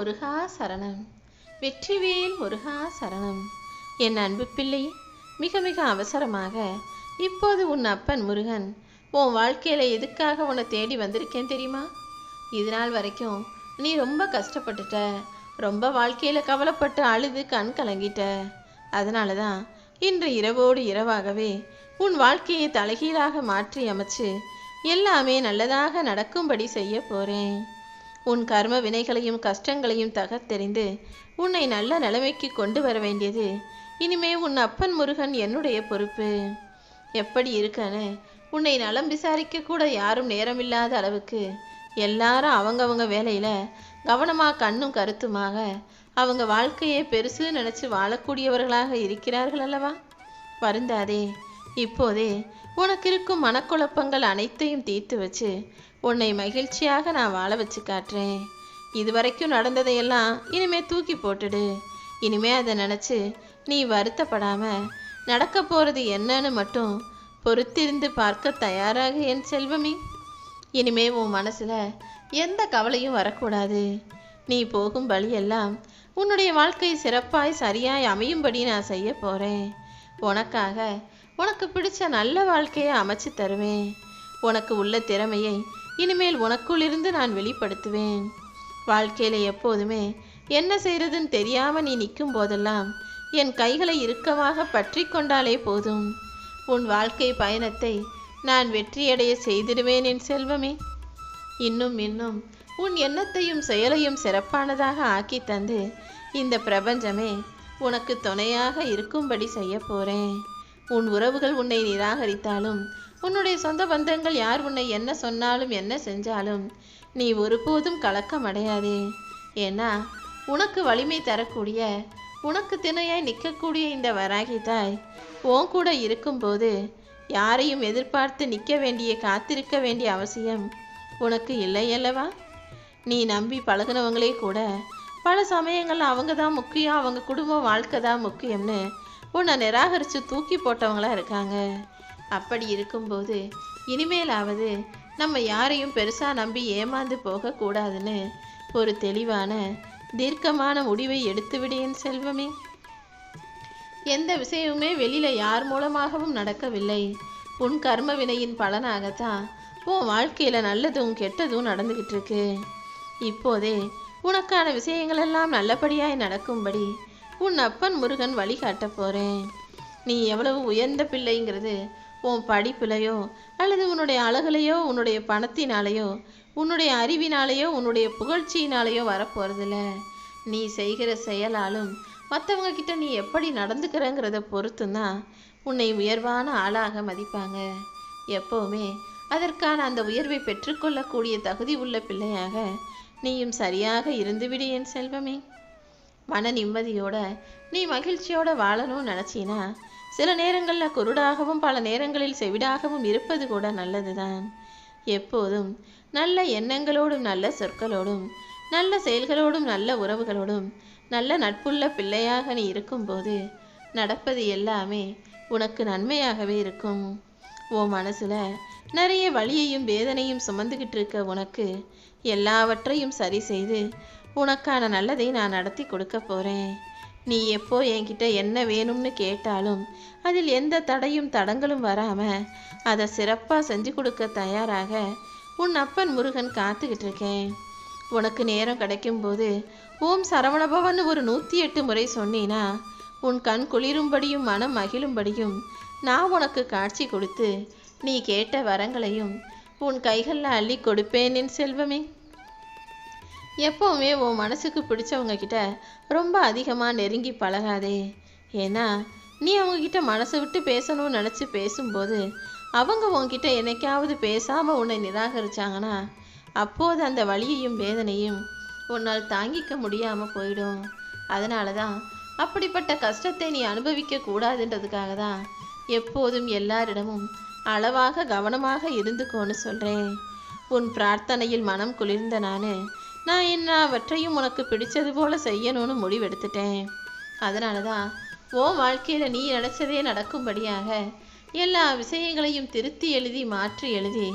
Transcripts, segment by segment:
முருகா சரணம். வெற்றிவேல் முருகா சரணம். என் அன்பு பிள்ளை மிக மிக அவசரமாக இப்போது உன் அப்பன் முருகன் உன் வாழ்க்கையில் எதுக்காக உன்னை தேடி வந்திருக்கேன் தெரியுமா? இது நாள் வரைக்கும் நீ ரொம்ப கஷ்டப்பட்டுட்ட ரொம்ப வாழ்க்கையில் கவலைப்பட்டு அழுது கண் கலங்கிட்ட. அதனால தான் இன்று இரவோடு இரவாகவே உன் வாழ்க்கையை தலைகீழாக மாற்றி அமைச்சு எல்லாமே நல்லதாக நடக்கும்படி செய்ய போகிறேன் உன் கர்ம வினைகளையும் கஷ்டங்களையும் தகர்த்தெறிந்து உன்னை நல்ல நிலைமைக்கு கொண்டு வர வேண்டியது. இனிமே உன் அப்பன் முருகன் என்னுடைய பொறுப்பு. எப்படி இருக்கானு உன்னை நலம் விசாரிக்க கூட யாரும் நேரமில்லாத அளவுக்கு எல்லாரும் அவங்கவங்க வேலையில் கவனமாக கண்ணும் கருத்துமாக அவங்க வாழ்க்கையை பெருசு நினச்சி வாழக்கூடியவர்களாக இருக்கிறார்கள் அல்லவா? வருந்தாதே இப்போதே உனக்கு இருக்கும் மனக்குழப்பங்கள் அனைத்தையும் தீர்த்து வச்சு உன்னை மகிழ்ச்சியாக நான் வாழ வச்சு காட்டுறேன். இதுவரைக்கும் நடந்ததையெல்லாம் இனிமே தூக்கி போட்டுடு. இனிமே அதை நினச்சி நீ வருத்தப்படாம நடக்க போகிறது என்னன்னு மட்டும் பொறுத்திருந்து பார்க்க தயாராக என் செல்வமே. இனிமே உன் மனசில் எந்த கவலையும் வரக்கூடாது. நீ போகும் வழியெல்லாம் உன்னுடைய வாழ்க்கை சிறப்பாய் சரியாய் அமையும்படி நான் செய்ய போகிறேன் உனக்காக உனக்கு பிடிச்ச நல்ல வாழ்க்கையை அமைச்சு தருவேன். உனக்கு உள்ள திறமையை இனிமேல் உனக்குள் இருந்து நான் வெளிப்படுத்துவேன். வாழ்க்கையில எப்போதுமே என்ன செய்யறதுன்னு தெரியாம நீ நிற்கும் போதெல்லாம் என் கைகளை இறுக்கமாக பற்றி கொண்டாலே போதும். உன் வாழ்க்கை பயணத்தை நான் வெற்றியடைய செய்திடுவேன் என் செல்வமே. இன்னும் இன்னும் உன் எண்ணத்தையும் செயலையும் சிறப்பானதாக ஆக்கி தந்து இந்த பிரபஞ்சமே உனக்கு துணையாக இருக்கும்படி செய்ய போறேன். உன் உறவுகள் உன்னை நிராகரித்தாலும் உன்னுடைய சொந்த பந்தங்கள் யார் உன்னை என்ன சொன்னாலும் என்ன செஞ்சாலும் நீ ஒருபோதும் கலக்கம் அடையாதே. ஏன்னா உனக்கு வலிமை தரக்கூடிய உனக்கு திணையாய் நிற்கக்கூடிய இந்த வராகி தாய் உன் கூட இருக்கும்போது யாரையும் எதிர்பார்த்து நிற்க வேண்டிய காத்திருக்க வேண்டிய அவசியம் உனக்கு இல்லை அல்லவா? நீ நம்பி பழகுனவங்களே கூட பல சமயங்கள் அவங்க தான் முக்கியம் அவங்க குடும்ப வாழ்க்கை தான் முக்கியம்னு உன்னை நிராகரித்து தூக்கி போட்டவங்களா இருக்காங்க. அப்படி இருக்கும்போது இனிமேலாவது நம்ம யாரையும் பெருசாக நம்பி ஏமாந்து போகக்கூடாதுன்னு ஒரு தெளிவான தீர்க்கமான முடிவை எடுத்துவிடேன் செல்வமே. எந்த விஷயமுமே வெளியில் யார் மூலமாகவும் நடக்கவில்லை. உன் கர்ம வினையின் பலனாகத்தான் உன் வாழ்க்கையில் நல்லதும் கெட்டதும் நடந்துக்கிட்டு இருக்கு. இப்போதே உனக்கான விஷயங்கள் எல்லாம் நல்லபடியாய் நடக்கும்படி உன் அப்பன் முருகன் வழிகாட்ட போறேன். நீ எவ்வளவு உயர்ந்த பிள்ளைங்கிறது உன் படிப்புலையோ அல்லது உன்னுடைய அழகுலையோ உன்னுடைய பணத்தினாலேயோ உன்னுடைய அறிவினாலேயோ உன்னுடைய புகழ்ச்சியினாலேயோ வரப்போறதில்ல. நீ செய்கிற செயலாலும் மற்றவங்க கிட்ட நீ எப்படி நடந்துக்கிறங்கிறத பொறுத்துந்தான் உன்னை உயர்வான ஆளாக மதிப்பாங்க. எப்போவுமே அதற்கான அந்த உயர்வை பெற்றுக்கொள்ளக்கூடிய தகுதி உள்ள பிள்ளையாக நீயும் சரியாக இருந்துவிடு என் செல்வமே. மன நிம்மதியோட நீ மகிழ்ச்சியோட வாழணும்னு நினச்சினா சில நேரங்களில் குருடாகவும் பல நேரங்களில் செவிடாகவும் இருப்பது கூட நல்லதுதான். எப்போதும் நல்ல எண்ணங்களோடும் நல்ல சொற்களோடும் நல்ல செயல்களோடும் நல்ல உறவுகளோடும் நல்ல நட்புள்ள பிள்ளையாக நீ இருக்கும்போது நடப்பது எல்லாமே உனக்கு நன்மையாகவே இருக்கும். உன் மனசுல நிறைய வலியையும் வேதனையும் சுமந்துக்கிட்டு இருக்க உனக்கு எல்லாவற்றையும் சரி செய்து உனக்கான நல்லதை நான் நடத்தி கொடுக்க போறேன். நீ எப்போ என்கிட்ட என்ன வேணும்னு கேட்டாலும் அதில் எந்த தடையும் தடங்களும் வராம அதை சிறப்பாக செஞ்சு கொடுக்க தயாராக உன் அப்பன் முருகன் காத்துக்கிட்டு இருக்கேன். உனக்கு நேரம் கிடைக்கும்போது ஓம் சரவணபவன் ஒரு நூற்றி எட்டு முறை சொன்னீனா உன் கண் குளிரும்படியும் மனம் மகிழும்படியும் நான் உனக்கு காட்சி கொடுத்து நீ கேட்ட வரங்களையும் உன் கைகளில் அள்ளி கொடுப்பேன் என் செல்வமே. எப்போவுமே உன் மனசுக்கு பிடிச்சவங்க கிட்ட ரொம்ப அதிகமாக நெருங்கி பழகாதே. ஏன்னா நீ அவங்கக்கிட்ட மனசை விட்டு பேசணும்னு நினச்சி பேசும்போது அவங்க உன்கிட்ட என்னைக்காவது பேசாமல் உன்னை நிராகரிச்சாங்கன்னா அப்போது அந்த வழியையும் வேதனையும் உன்னால் தாங்கிக்க முடியாமல் போயிடும். அதனால தான் அப்படிப்பட்ட கஷ்டத்தை நீ அனுபவிக்க கூடாதுன்றதுக்காக தான் எப்போதும் எல்லாரிடமும் அளவாக கவனமாக இருந்துக்கோன்னு சொல்கிறேன் உன் பிரார்த்தனையில் மனம் குளிர்ந்த நான் நான் எல்லாவற்றையும் உனக்கு பிடிச்சது போல செய்யணும்னு முடிவெடுத்துட்டேன். அதனால தான் உன் வாழ்க்கையில் நீ நினச்சதே நடக்கும்படியாக எல்லா விஷயங்களையும் திருத்தி எழுதி மாற்றி எழுதி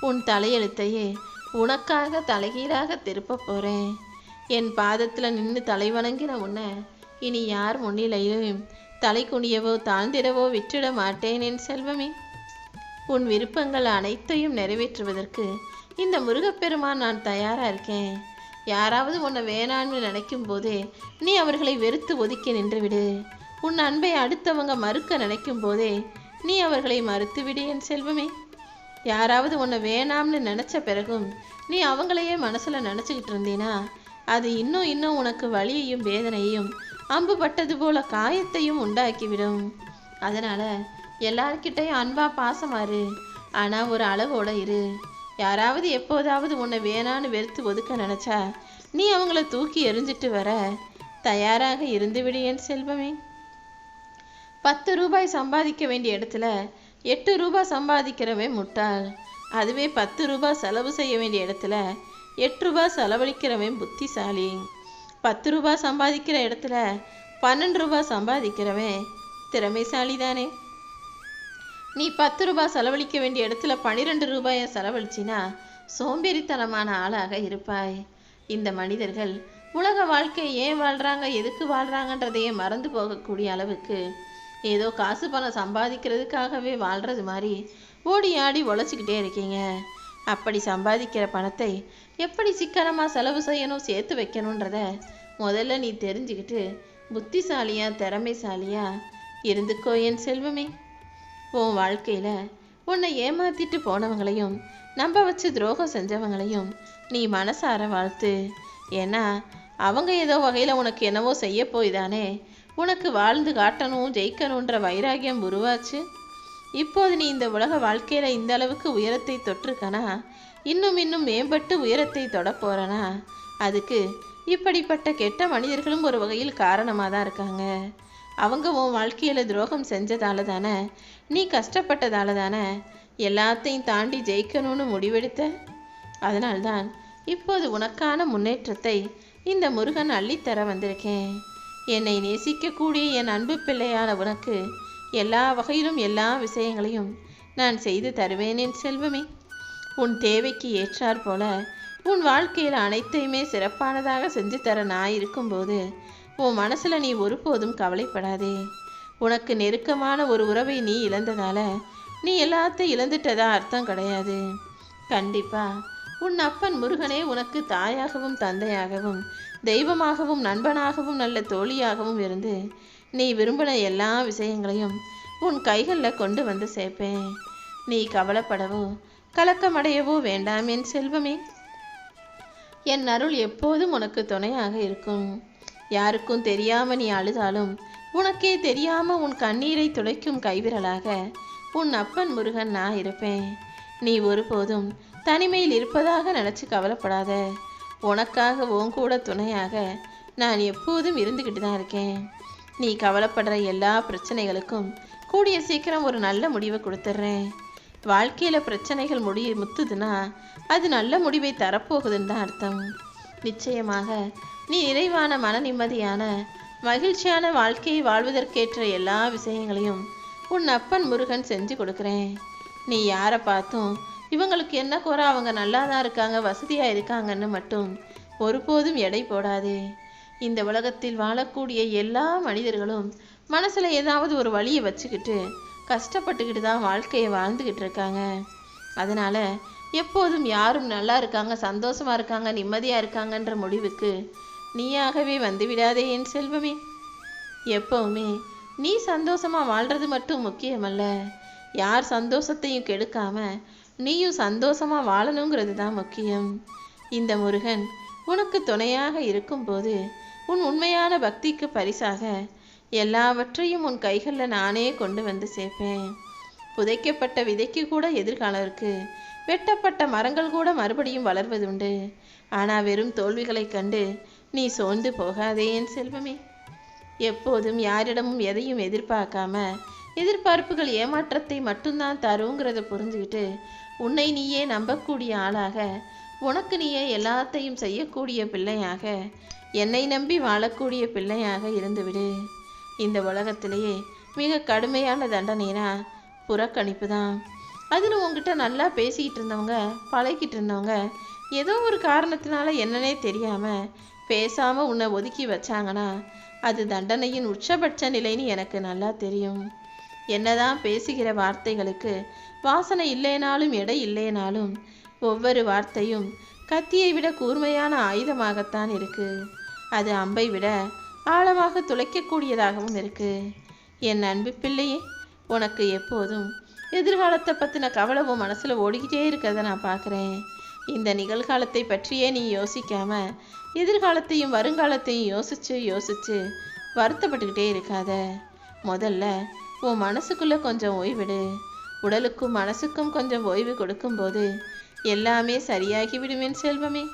உன் தலையெழுத்தையே உனக்காக தலைகீழாக திருப்ப போகிறேன் என் பாதத்தில் நின்று தலை வணங்கின உன்னை இனி யார் முன்னிலையிலும் தலை குனியவோ தாழ்ந்திடவோ விற்றிட மாட்டேன் என் செல்வமே. உன் விருப்பங்கள் அனைத்தையும் நிறைவேற்றுவதற்கு இந்த முருகப்பெருமான் நான் தயாராக இருக்கேன். யாராவது உன்னை வேணான்னு நினைக்கும் போதே நீ அவர்களை வெறுத்து ஒதுக்கி நின்றுவிடு. உன் அன்பை அடுத்தவங்க மறுக்க நினைக்கும் போதே நீ அவர்களை மறுத்துவிடு என் செல்வமே. யாராவது உன்னை வேணாம்னு நினச்ச பிறகும் நீ அவங்களையே மனசில் நினச்சிக்கிட்டு இருந்தீனா அது இன்னும் இன்னும் உனக்கு வலியையும் வேதனையும் அம்பு பட்டது போல காயத்தையும் உண்டாக்கிவிடும். அதனால் எல்லார்கிட்டையும் அன்பாக பாசமாறு ஆனால் ஒரு அளவோட இரு. யாராவது எப்போதாவது உன்னை வேணான்னு வெறுத்து ஒதுக்க நினச்சா நீ அவங்கள தூக்கி எரிஞ்சிட்டு வர தயாராக இருந்துவிடு என் செல்வமே. பத்து ரூபாய் சம்பாதிக்க வேண்டிய இடத்துல எட்டு ரூபாய் சம்பாதிக்கிறவன் முட்டாள். அதுவே பத்து ரூபாய் செலவு செய்ய வேண்டிய இடத்துல எட்டு ரூபாய் செலவழிக்கிறவன் புத்திசாலி. பத்து ரூபாய் சம்பாதிக்கிற இடத்துல பன்னெண்டு ரூபாய் சம்பாதிக்கிறவன் திறமைசாலி தானே நீ பத்து ரூபாய் செலவழிக்க வேண்டிய இடத்துல பனிரெண்டு ரூபாயை செலவழிச்சினா சோம்பேறித்தனமான ஆளாக இருப்பாய். இந்த மனிதர்கள் உலக வாழ்க்கை ஏன் வாழ்றாங்க எதுக்கு வாழ்றாங்கன்றதையே மறந்து போகக்கூடிய அளவுக்கு ஏதோ காசு பணம் சம்பாதிக்கிறதுக்காகவே வாழ்றது மாதிரி ஓடி ஆடி உழைச்சிக்கிட்டே இருக்கீங்க. அப்படி சம்பாதிக்கிற பணத்தை எப்படி சிக்கனமாக செலவு செய்யணும் சேர்த்து வைக்கணுன்றத முதல்ல நீ தெரிஞ்சுக்கிட்டு புத்திசாலியா திறமைசாலியா இருந்துக்கோ என் செல்வமே. உன் வாழ்க்கையில் உன்னை ஏமாத்திட்டு போனவங்களையும் நம்ப வச்சு துரோகம் செஞ்சவங்களையும் நீ மனசார வாழ்த்து. ஏன்னா அவங்க ஏதோ வகையில் உனக்கு என்னவோ செய்ய போய் தானே உனக்கு வாழ்ந்து காட்டணும் ஜெயிக்கணுன்ற வைராகியம் உருவாச்சு. இப்போது நீ இந்த உலக வாழ்க்கையில் இந்த அளவுக்கு உயரத்தை தொற்றுக்கனா இன்னும் இன்னும் மேம்பட்டு உயரத்தை தொட அதுக்கு இப்படிப்பட்ட கெட்ட மனிதர்களும் ஒரு வகையில் காரணமாக தான் இருக்காங்க. அவங்க உன் வாழ்க்கையில் துரோகம் செஞ்சதால தானே நீ கஷ்டப்பட்டதால தானே எல்லாத்தையும் தாண்டி ஜெயிக்கணும்னு முடிவெடுத்த? அதனால்தான் இப்போது உனக்கான முன்னேற்றத்தை இந்த முருகன் அள்ளித்தர வந்திருக்கேன். என்னை நேசிக்கக்கூடிய என் அன்பு பிள்ளையான உனக்கு எல்லா வகையிலும் எல்லா விஷயங்களையும் நான் செய்து தருவேன் என் செல்வமே. உன் தேவைக்கு ஏற்றாற் போல உன் வாழ்க்கையில் அனைத்தையுமே சிறப்பானதாக செஞ்சு தர நான் இருக்கும்போது உன் மனசில் நீ ஒருபோதும் கவலைப்படாதே. உனக்கு நெருக்கமான ஒரு உறவை நீ இழந்ததால நீ எல்லாத்தையும் இழந்துட்டதா அர்த்தம் கிடையாது. கண்டிப்பா உன் அப்பன் முருகனே உனக்கு தாயாகவும் தந்தையாகவும் தெய்வமாகவும் நண்பனாகவும் நல்ல தோழியாகவும் இருந்து நீ விரும்பின எல்லா விஷயங்களையும் உன் கைகளில் கொண்டு வந்து சேர்ப்பேன். நீ கவலைப்படவோ கலக்கமடையவோ வேண்டாம் என் செல்வமே. என் அருள் எப்போதும் உனக்கு துணையாக இருக்கும். யாருக்கும் தெரியாம நீ அழுதாலும் உனக்கே தெரியாம உன் கண்ணீரை துளைக்கும் கைவிரலாக உன் அப்பன் முருகன் நான் இருப்பேன். நீ ஒருபோதும் தனிமையில் இருப்பதாக நினச்சி கவலைப்படாத. உனக்காக உன் கூட துணையாக நான் எப்போதும் இருந்துக்கிட்டு தான் இருக்கேன். நீ கவலைப்படுற எல்லா பிரச்சனைகளுக்கும் கூடிய சீக்கிரம் ஒரு நல்ல முடிவை கொடுத்துட்றேன். வாழ்க்கையில் பிரச்சனைகள் முடிய முத்துதுன்னா அது நல்ல முடிவை தரப்போகுதுன்னு தான் அர்த்தம். நிச்சயமாக. நீ நிறைவான மன நிம்மதியான மகிழ்ச்சியான வாழ்க்கையை வாழ்வதற்கேற்ற எல்லா விஷயங்களையும் உன் அப்பன் முருகன் செஞ்சு கொடுக்குறேன். நீ யாரை பார்த்தும் இவங்களுக்கு என்ன குறை அவங்க நல்லா தான் இருக்காங்க வசதியாக இருக்காங்கன்னு மட்டும் ஒருபோதும் எடை போடாதே. இந்த உலகத்தில் வாழக்கூடிய எல்லா மனிதர்களும் மனசில் ஏதாவது ஒரு வழியை வச்சுக்கிட்டு கஷ்டப்பட்டுக்கிட்டு தான் வாழ்க்கையை வாழ்ந்துக்கிட்டு இருக்காங்க. அதனால் எப்போதும் யாரும் நல்லா இருக்காங்க சந்தோஷமா இருக்காங்க நிம்மதியாக இருக்காங்கன்ற முடிவுக்கு நீயாகவே வந்து விடாதே என் செல்வமே. எப்பவுமே நீ சந்தோஷமா வாழ்றது மட்டும் முக்கியமல்ல யார் சந்தோஷத்தையும் கெடுக்காம நீயும் சந்தோஷமா வாழணுங்கிறது தான் முக்கியம். இந்த முருகன் உனக்கு துணையாக இருக்கும்போது உன் உண்மையான பக்திக்கு பரிசாக எல்லாவற்றையும் உன் கைகளில் நானே கொண்டு வந்து சேர்ப்பேன். புதைக்கப்பட்ட விதைக்கு கூட எதிர்காலம் இருக்குது வெட்டப்பட்ட மரங்கள் கூட மறுபடியும் வளர்வதுண்டு ஆனால் வெறும் தோல்விகளைக் கண்டு நீ சோர்ந்து போகாதே என் செல்வமே. எப்போதும் யாரிடமும் எதையும் எதிர்பார்க்காம எதிர்பார்ப்புகள் ஏமாற்றத்தை மட்டும்தான் தருங்கிறத புரிஞ்சுக்கிட்டு உன்னை நீயே நம்பக்கூடிய ஆளாக உனக்கு நீயே எல்லாத்தையும் செய்யக்கூடிய பிள்ளையாக என்னை நம்பி வாழக்கூடிய பிள்ளையாக இருந்துவிடு. இந்த உலகத்திலேயே மிக கடுமையான தண்டனைனா புறக்கணிப்பு தான் அதில் உங்ககிட்ட நல்லா பேசிக்கிட்டு இருந்தவங்க பழகிட்டு இருந்தவங்க ஏதோ ஒரு காரணத்தினால என்னன்னே தெரியாமல் பேசாமல் உன்னை ஒதுக்கி வச்சாங்கன்னா அது தண்டனையின் உச்சபட்ச நிலைன்னு எனக்கு நல்லா தெரியும். என்னதான் பேசுகிற வார்த்தைகளுக்கு வாசனை இல்லைனாலும் எடை இல்லைனாலும் ஒவ்வொரு வார்த்தையும் கத்தியை விட கூர்மையான ஆயுதமாகத்தான் இருக்கு. அது அம்பை விட ஆழமாக துளைக்கக்கூடியதாகவும் இருக்கு. என் அன்பு பிள்ளையே உனக்கு எப்போதும் எதிர்காலத்தை பற்றின கவலவும் மனசில் ஓடிக்கிட்டே இருக்கிறத நான் பார்க்குறேன். இந்த நிகழ்காலத்தை பற்றியே நீ யோசிக்காம எதிர்காலத்தையும் வருங்காலத்தையும் யோசிச்சு யோசிச்சு வருத்தப்பட்டுக்கிட்டே இருக்காத. முதல்ல உன் மனசுக்குள்ளே கொஞ்சம் ஓய்விடு. உடலுக்கும் மனசுக்கும் கொஞ்சம் ஓய்வு கொடுக்கும்போது எல்லாமே சரியாகி விடுவேன் செல்வமே.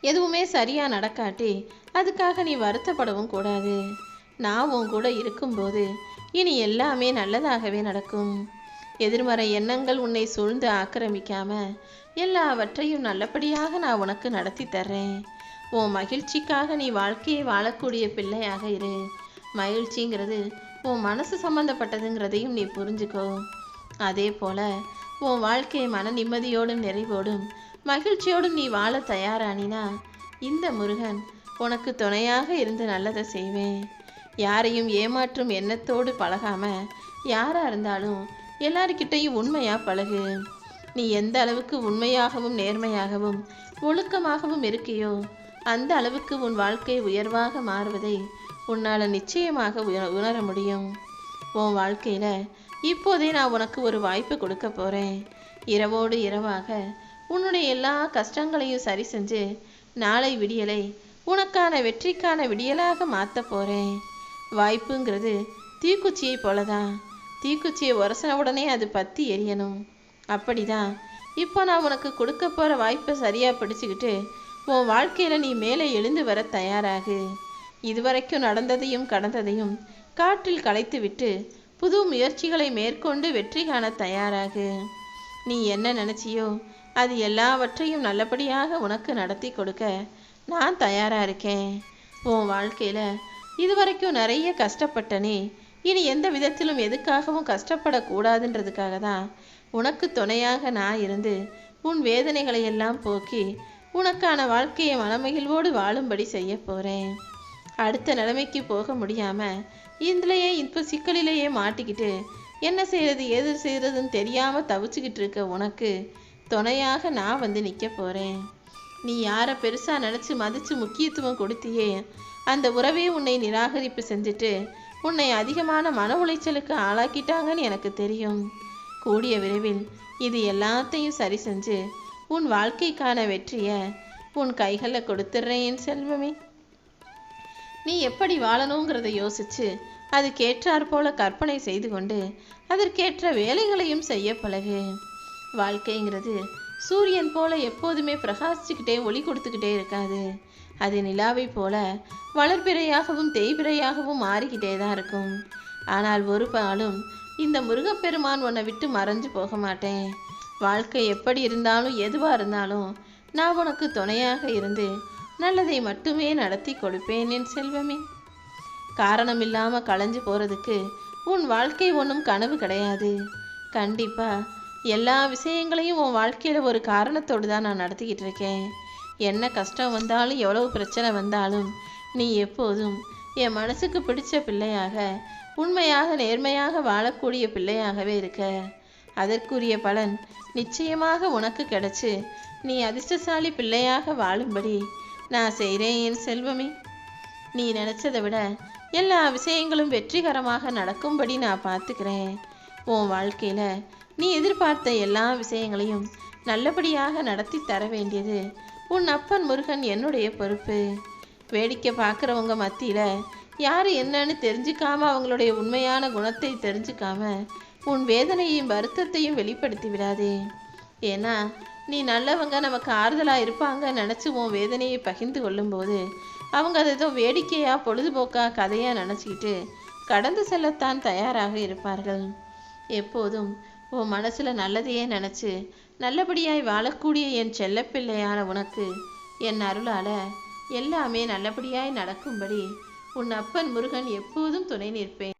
எதுவுமே சரியாக நடக்காட்டி அதுக்காக நீ வருத்தப்படவும் கூடாது. நான் உன் கூட இருக்கும்போது இனி எல்லாமே நல்லதாகவே நடக்கும். எதிர்மறை எண்ணங்கள் உன்னை சூழ்ந்து ஆக்கிரமிக்காம எல்லாவற்றையும் நல்லபடியாக நான் உனக்கு நடத்தி தர்றேன். உன் மகிழ்ச்சிக்காக நீ வாழ்க்கையை வாழக்கூடிய பிள்ளையாக இரு. மகிழ்ச்சிங்கிறது உன் மனசு சம்பந்தப்பட்டதுங்கிறதையும் நீ புரிஞ்சுக்கோ. அதே போல உன் வாழ்க்கை மன நிம்மதியோடும் நிறைவோடும் மகிழ்ச்சியோடும் நீ வாழ தயாரானினா இந்த முருகன் உனக்கு துணையாக இருந்து நல்லதை செய்வேன். யாரையும் ஏமாற்றும் எண்ணத்தோடு பழகாம யாரா இருந்தாலும் எல்லாருக்கிட்டையும் உண்மையா பழகு. நீ எந்த அளவுக்கு உண்மையாகவும் நேர்மையாகவும் ஒழுக்கமாகவும் இருக்கியோ அந்த அளவுக்கு உன் வாழ்க்கை உயர்வாக மாறுவதை உன்னால் நிச்சயமாக உண- உணர முடியும். உன் வாழ்க்கையில் இப்போதே நான் உனக்கு ஒரு வாய்ப்பு கொடுக்க போகிறேன் இரவோடு இரவாக உன்னுடைய எல்லா கஷ்டங்களையும் சரி செஞ்சு நாளை விடியலை உனக்கான வெற்றிக்கான விடியலாக மாற்ற போகிறேன் வாய்ப்புங்கிறது தீக்குச்சியை போலதான். தீக்குச்சியை உரசின உடனே அது பற்றி எரியணும். அப்படிதான். இப்போ நான் உனக்கு கொடுக்க போகிற வாய்ப்பை சரியாக பிடிச்சுக்கிட்டு உன் வாழ்க்கையில் நீ மேலே எழுந்து வர தயாராகு. இதுவரைக்கும் நடந்ததையும் கடந்ததையும் காற்றில் களைத்துவிட்டு புது முயற்சிகளை மேற்கொண்டு வெற்றி காண தயாராகு. நீ என்ன நினைச்சியோ அது எல்லாவற்றையும் நல்லபடியாக உனக்கு நடத்தி கொடுக்க நான் தயாரா இருக்கேன். உன் வாழ்க்கையில இதுவரைக்கும் நிறைய கஷ்டப்பட்டனே. இனி எந்த விதத்திலும் எதுக்காகவும் கஷ்டப்படக்கூடாதுன்றதுக்காக தான் உனக்கு துணையாக நான் இருந்து உன் வேதனைகளை எல்லாம் போக்கி உனக்கான வாழ்க்கையை மனமகிழ்வோடு வாழும்படி செய்ய போகிறேன் அடுத்த நிலைமைக்கு போக முடியாமல் இதுலேயே இப்போ சிக்கலிலேயே மாட்டிக்கிட்டு என்ன செய்கிறது ஏது செய்கிறதுன்னு தெரியாமல் தவிச்சுக்கிட்டு இருக்க உனக்கு துணையாக நான் வந்து நிற்க போகிறேன் நீ யாரை பெருசாக நினச்சி மதித்து முக்கியத்துவம் கொடுத்தியே அந்த உறவே உன்னை நிராகரிப்பு செஞ்சுட்டு உன்னை அதிகமான மன உளைச்சலுக்கு ஆளாக்கிட்டாங்கன்னு எனக்கு தெரியும். கூடிய விரைவில் இது எல்லாத்தையும் சரி செஞ்சு உன் வாழ்க்கைக்கான வெற்றியை உன் கைகளில் கொடுத்துட்றேன் என் செல்வமே. நீ எப்படி வாழணுங்கிறத யோசிச்சு அதுக்கேற்றாற் போல கற்பனை செய்து கொண்டு அதற்கேற்ற வேலைகளையும் செய்ய பழகு. வாழ்க்கைங்கிறது சூரியன் போல எப்போதுமே பிரகாசிச்சுக்கிட்டே ஒளி கொடுத்துக்கிட்டே இருக்காது. அது நிலாவை போல வளர்பிறையாகவும் தேய்பிறையாகவும் மாறிக்கிட்டே தான் இருக்கும். ஆனால் ஒரு பாலும் இந்த முருகப்பெருமான் உன்னை விட்டு மறைஞ்சு போக மாட்டேன். வாழ்க்கை எப்படி இருந்தாலும் எதுவாக இருந்தாலும் நான் உனக்கு துணையாக இருந்து நல்லதை மட்டுமே நடத்தி கொடுப்பேன் என் செல்வமே. காரணம் இல்லாமல் களைஞ்சு போகிறதுக்கு உன் வாழ்க்கை ஒன்றும் கனவு கிடையாது. கண்டிப்பாக எல்லா விஷயங்களையும் உன் வாழ்க்கையில் ஒரு காரணத்தோடு தான் நான் நடத்திக்கிட்டு இருக்கேன். என்ன கஷ்டம் வந்தாலும் எவ்வளவு பிரச்சனை வந்தாலும் நீ எப்போதும் என் மனசுக்கு பிடிச்ச பிள்ளையாக உண்மையாக நேர்மையாக வாழக்கூடிய பிள்ளையாகவே இருக்க. அதற்குரிய பலன் நிச்சயமாக உனக்கு கிடைச்சு நீ அதிர்ஷ்டசாலி பிள்ளையாக வாழும்படி நான் செய்கிறேன் என் செல்வமே. நீ நினச்சதை விட எல்லா விஷயங்களும் வெற்றிகரமாக நடக்கும்படி நான் பார்த்துக்கிறேன். உன் வாழ்க்கையில் நீ எதிர்பார்த்த எல்லா விஷயங்களையும் நல்லபடியாக நடத்தி தர வேண்டியது உன் அப்பன் முருகன் என்னுடைய பொறுப்பு. வேடிக்கை பார்க்குறவங்க மத்தியில் யார் என்னன்னு தெரிஞ்சுக்காம அவங்களுடைய உண்மையான குணத்தை தெரிஞ்சுக்காம உன் வேதனையும் வருத்தத்தையும் வெளிப்படுத்தி விடாதே. ஏன்னா நீ நல்லவங்க நமக்கு ஆறுதலாக இருப்பாங்க நினச்சி உன் வேதனையை பகிர்ந்து கொள்ளும்போது அவங்க அதை ஏதோ வேடிக்கையாக பொழுதுபோக்காக கதையாக நினச்சிக்கிட்டு கடந்து செல்லத்தான் தயாராக இருப்பார்கள். எப்போதும் உன் மனசில் நல்லதையே நினச்சி நல்லபடியாய் வாழக்கூடிய என் செல்லப்பிள்ளையான உனக்கு என் அருளால எல்லாமே நல்லபடியாய் நடக்கும்படி உன் அப்பன் முருகன் எப்போதும் துணை நிற்பேன்.